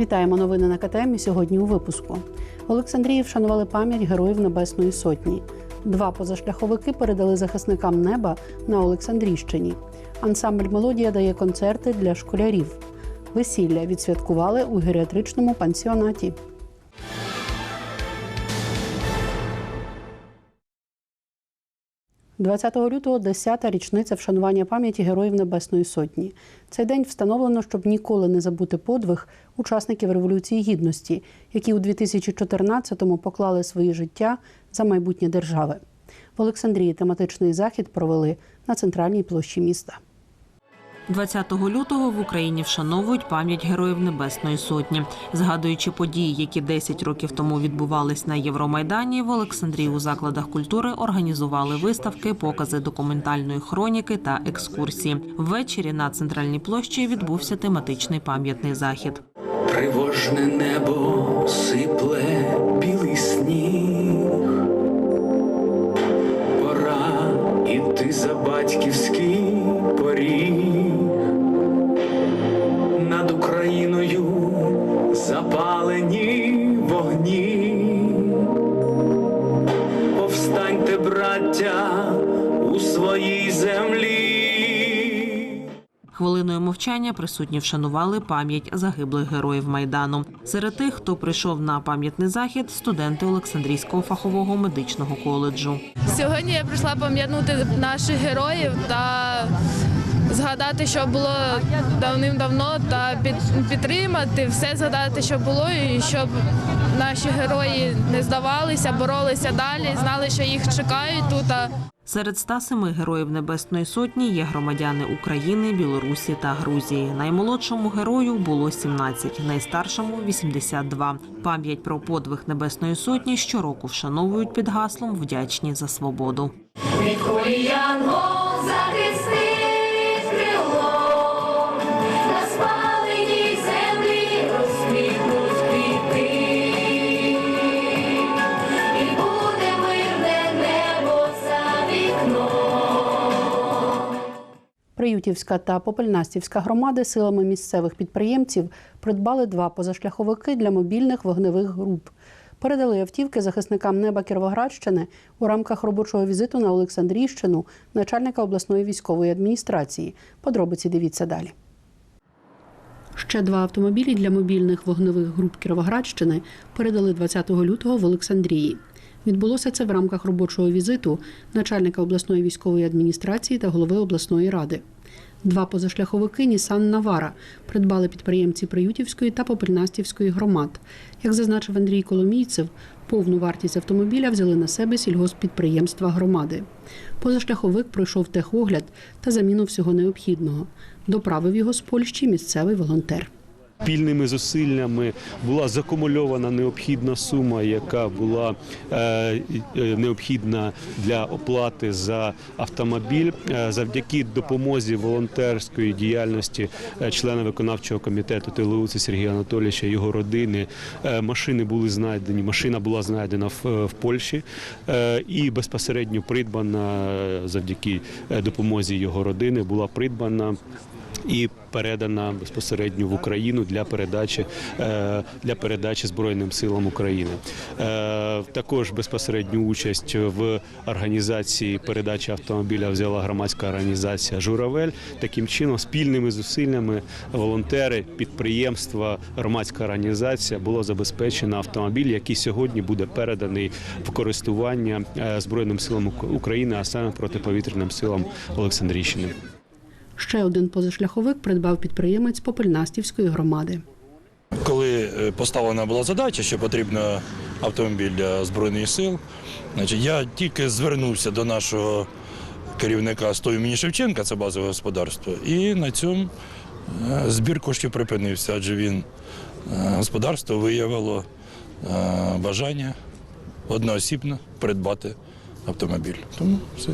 Вітаємо новини на КТМ сьогодні у випуску. Олександрії вшанували пам'ять героїв Небесної Сотні. Два позашляховики передали захисникам неба на Олександрійщині. Ансамбль Мелодія дає концерти для школярів. Весілля відсвяткували у геріатричному пансіонаті. – 20 лютого 10-та річниця вшанування пам'яті Героїв Небесної Сотні. Цей день встановлено, щоб ніколи не забути подвиг учасників Революції Гідності, які у 2014-му поклали свої життя за майбутнє держави. В Олександрії тематичний захід провели на центральній площі міста. 20 лютого в Україні вшановують пам'ять героїв Небесної Сотні, згадуючи події, які 10 років тому відбувались на Євромайдані. В Олександрії у закладах культури організували виставки, покази документальної хроніки та екскурсії. Ввечері на центральній площі відбувся тематичний пам'ятний захід. Тривожне небо сипле білий сніг. Браття, у своїй землі. Хвилиною мовчання присутні вшанували пам'ять загиблих героїв майдану. Серед тих, хто прийшов на пам'ятний захід, студенти Олександрійського фахового медичного коледжу. Сьогодні я прийшла пам'ятнути наших героїв та згадати, що було давним-давно, та під- підтримати все згадати, що було, і щоб наші герої не здавалися, боролися далі, знали, що їх чекають тут. а Серед 107 героїв Небесної Сотні є громадяни України, Білорусі та Грузії. Наймолодшому герою було 17, найстаршому 82. Пам'ять про подвиг Небесної Сотні щороку вшановують під гаслом Вдячні за свободу. Відколи янгол Приютівська та Попельнастівська громади силами місцевих підприємців придбали два позашляховики для мобільних вогневих груп. Передали автівки захисникам неба Кіровоградщини у рамках робочого візиту на Олександрійщину начальника обласної військової адміністрації. Подробиці дивіться далі. Ще два автомобілі для мобільних вогневих груп Кіровоградщини передали 20 лютого в Олександрії. Відбулося це в рамках робочого візиту начальника обласної військової адміністрації та голови обласної ради. Два позашляховики Нісан Навара придбали підприємці Приютівської та Попельнастівської громад. Як зазначив Андрій Коломійцев, повну вартість автомобіля взяли на себе сільгосппідприємства громади. Позашляховик пройшов техогляд та заміну всього необхідного. Доправив його з Польщі місцевий волонтер. Спільними зусиллями була закумульована необхідна сума, яка була е, е, необхідна для оплати за автомобіль. Е, завдяки допомозі волонтерської діяльності члена виконавчого комітету Телеуці Сергія Анатолійовича, його родини. машини були знайдені. Машина була знайдена в, Польщі і безпосередньо придбана завдяки допомозі його родини. Була придбана і передана безпосередньо в Україну для передачі е, для передачі Збройним силам України. Е, Також безпосередню участь в організації передачі автомобіля взяла громадська організація Журавель. Таким чином, спільними зусиллями волонтери, підприємства, громадська організація було забезпечено автомобіль, який сьогодні буде переданий в користування е, Збройним силам України, а саме протиповітряним силам Олександрійщини. Ще один позашляховик придбав підприємець Попельнастівської громади. Коли е, поставлена була задача, що потрібно автомобіль для Збройних сил, я тільки звернувся до нашого керівника стою імені Шевченка, це базове господарство, і на цьому е, збір коштів припинився, адже він е, господарство виявило бажання одноосібно придбати автомобіль. Тому все.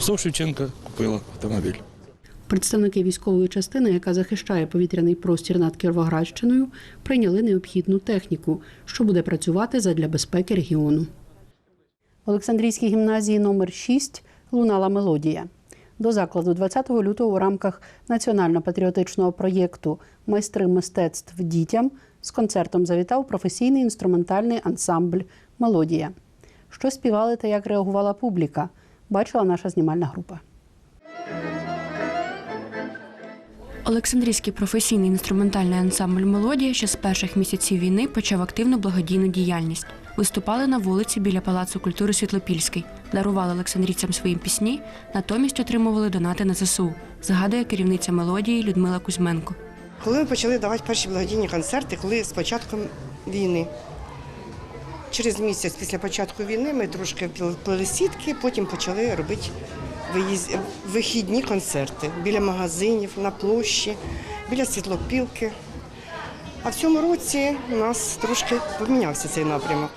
Стов Шевченка купила автомобіль. Представники військової частини, яка захищає повітряний простір над Кіровоградщиною, прийняли необхідну техніку, що буде працювати задля безпеки регіону. В Олександрійській гімназії номер 6 лунала мелодія. До закладу 20 лютого у рамках національно-патріотичного проєкту Майстри мистецтв дітям З концертом завітав професійний інструментальний ансамбль Мелодія. Що співали та як реагувала публіка, бачила наша знімальна група. Олександрійський професійний інструментальний ансамбль Мелодія ще з перших місяців війни почав активну благодійну діяльність. Виступали на вулиці біля Палацу культури Світлопільський, дарували олександрійцям свої пісні, натомість отримували донати на ЗСУ, згадує керівниця мелодії Людмила Кузьменко. Коли ми почали давати перші благодійні концерти, коли з початком війни. Через місяць після початку війни ми трошки плели сітки, потім почали робити. Вихідні концерти біля магазинів, на площі, біля світлопілки. А в цьому році у нас трошки помінявся цей напрямок.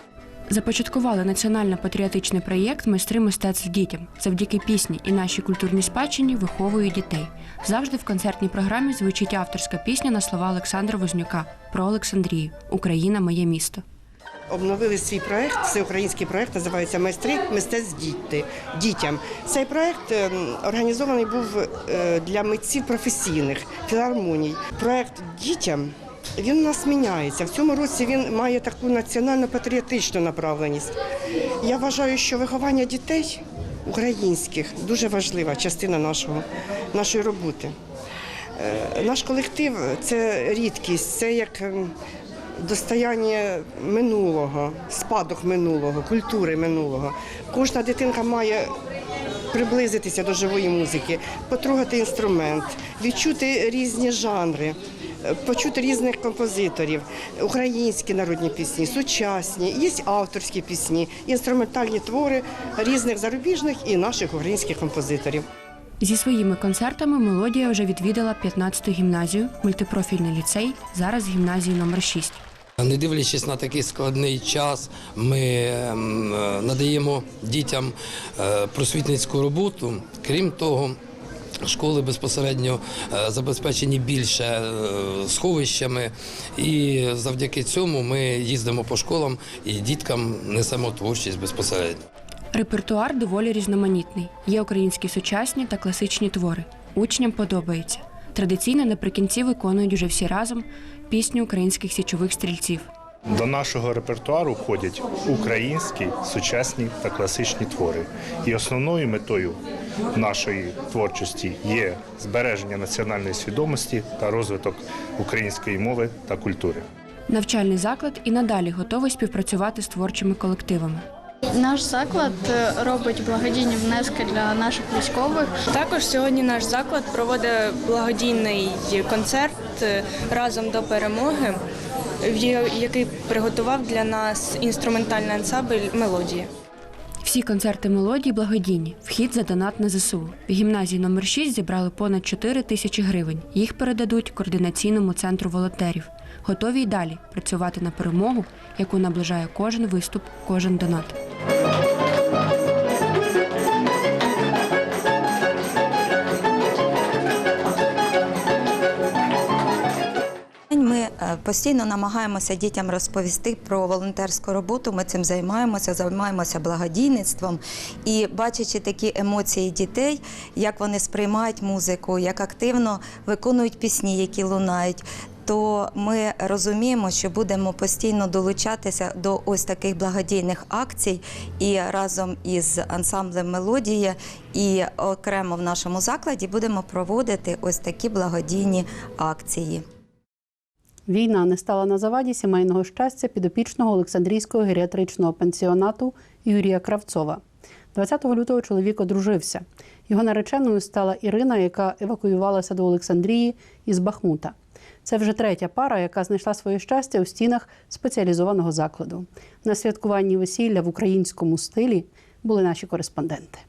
Започаткували національно-патріотичний проєкт Майстри мистецтв дітям. Завдяки пісні і нашій культурній спадщині виховують дітей. Завжди в концертній програмі звучить авторська пісня на слова Олександра Вознюка про Олександрію Україна моє місто. Обновили свій проект, всеукраїнський проект називається Майстри мистецтв діти дітям. Цей проект ем, організований був е, для митців професійних філармоній. Проект дітям він у нас міняється. В цьому році він має таку національно-патріотичну направленість. Я вважаю, що виховання дітей українських дуже важлива частина нашого, нашої роботи. Е, Наш колектив це рідкість, це як ем, достояння минулого, спадок минулого, культури минулого. Кожна дитинка має приблизитися до живої музики, потрогати інструмент, відчути різні жанри. Почути різних композиторів, українські народні пісні, сучасні, є авторські пісні, інструментальні твори різних зарубіжних і наших українських композиторів. Зі своїми концертами мелодія вже відвідала 15-ту гімназію, мультипрофільний ліцей, зараз гімназії номер 6. Не дивлячись на такий складний час, ми ем, е, надаємо дітям е, просвітницьку роботу. Крім того, школи безпосередньо е, забезпечені більше сховищами, і завдяки цьому ми їздимо по школам і діткам несемо творчість безпосередньо. Репертуар доволі різноманітний. Є українські сучасні та класичні твори. Учням подобається. Традиційно наприкінці виконують уже всі разом пісню українських січових стрільців. До нашого репертуару входять українські, сучасні та класичні твори. І основною метою нашої творчості є збереження національної свідомості та розвиток української мови та культури. Навчальний заклад і надалі готовий співпрацювати з творчими колективами. Наш заклад е, робить благодійні внески для наших військових. Також сьогодні наш заклад проводить благодійний концерт е, разом до перемоги, який приготував для нас інструментальний ансамбль мелодії. Всі концерти мелодії благодійні. Вхід за донат на ЗСУ. В гімназії номер 6 зібрали понад 4 тисячі гривень. Їх передадуть координаційному центру волонтерів. Готові й далі працювати на перемогу, яку наближає кожен виступ, кожен донат. Постійно намагаємося дітям розповісти про волонтерську роботу. Ми цим займаємося, займаємося благодійництвом і бачачи такі емоції дітей, як вони сприймають музику, як активно виконують пісні, які лунають. То ми розуміємо, що будемо постійно долучатися до ось таких благодійних акцій, і разом із ансамблем Мелодія і окремо в нашому закладі будемо проводити ось такі благодійні акції. Війна не стала на заваді сімейного щастя підопічного Олександрійського геріатричного пансіонату Юрія Кравцова. 20 лютого чоловік одружився. Його нареченою стала Ірина, яка евакуювалася до Олександрії із Бахмута. Це вже третя пара, яка знайшла своє щастя у стінах спеціалізованого закладу. На святкуванні весілля в українському стилі були наші кореспонденти.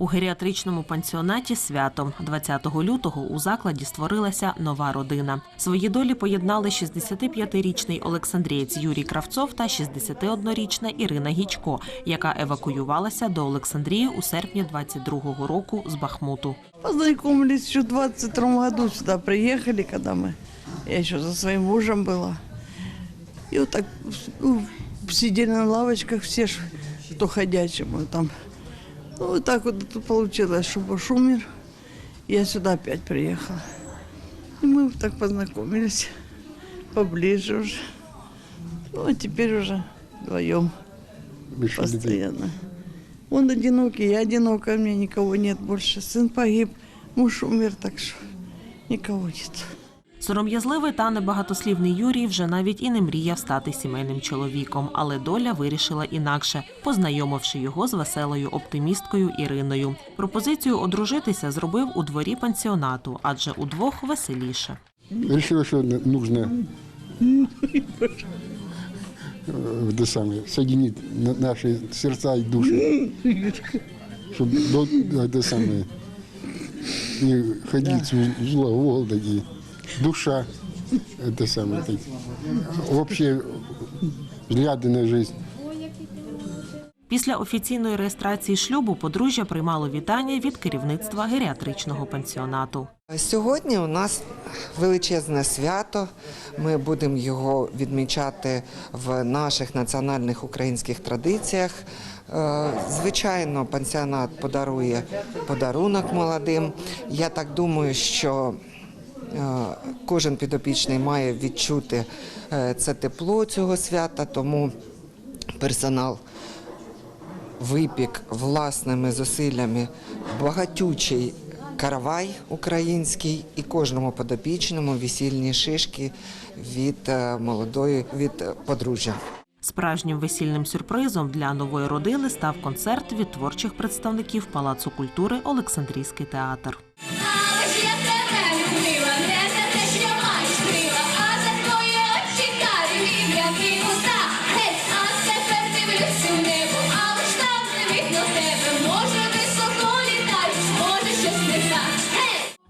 У геріатричному пансіонаті свято 20 лютого у закладі створилася нова родина. Свої долі поєднали 65-річний Олександрієць Юрій Кравцов та 61-річна Ірина Гічко, яка евакуювалася до Олександрії у серпні 22-го року з Бахмуту. Познакомились еще в 22 году сюда приехали, когда мы, я еще за своим мужем была. И вот так ну, сидели на лавочках все, ж, кто ходячий мы там. Ну, вот так вот получилось, что муж умер. Я сюда опять приехала. И мы так познакомились. поближе уже. Ну, а теперь уже вдвоем постоянно. Он одинокий, я одинока, у меня никого нет больше. Сын погиб, муж умер, так что никого нет. Сором'язливий та небагатослівний Юрій вже навіть і не мріяв стати сімейним чоловіком, але доля вирішила інакше, познайомивши його з веселою оптимісткою Іриною. Пропозицію одружитися зробив у дворі пансіонату, адже удвох веселіше. Решила, что нужно э, это самое, соединить на- наши сердца и души. Чтобы это самое, не ходить с зла в угол такие. Душа, это самое, так, общие взгляды на жизнь. Після офіційної реєстрації шлюбу подружжя приймало вітання від керівництва геріатричного пансіонату. Сьогодні у нас величезне свято. Ми будемо його відмічати в наших національних українських традиціях. Е, Звичайно, пансіонат подарує подарунок молодим. Я так думаю, що кожен підопічний має відчути е, це тепло цього свята, тому персонал випік власними зусиллями багатючий каравай український і кожному подопічному весільні шишки від е, молодої від е, подружжя. Справжнім весільним сюрпризом для нової родини став концерт від творчих представників Палацу культури Олександрійський театр.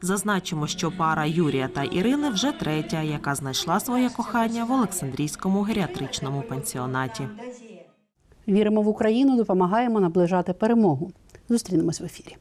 Зазначимо, що пара Юрія та Ірини вже третя, яка знайшла своє кохання в Олександрійському геріатричному пансіонаті. Віримо в Україну, допомагаємо наближати перемогу. Зустрінемось в ефірі.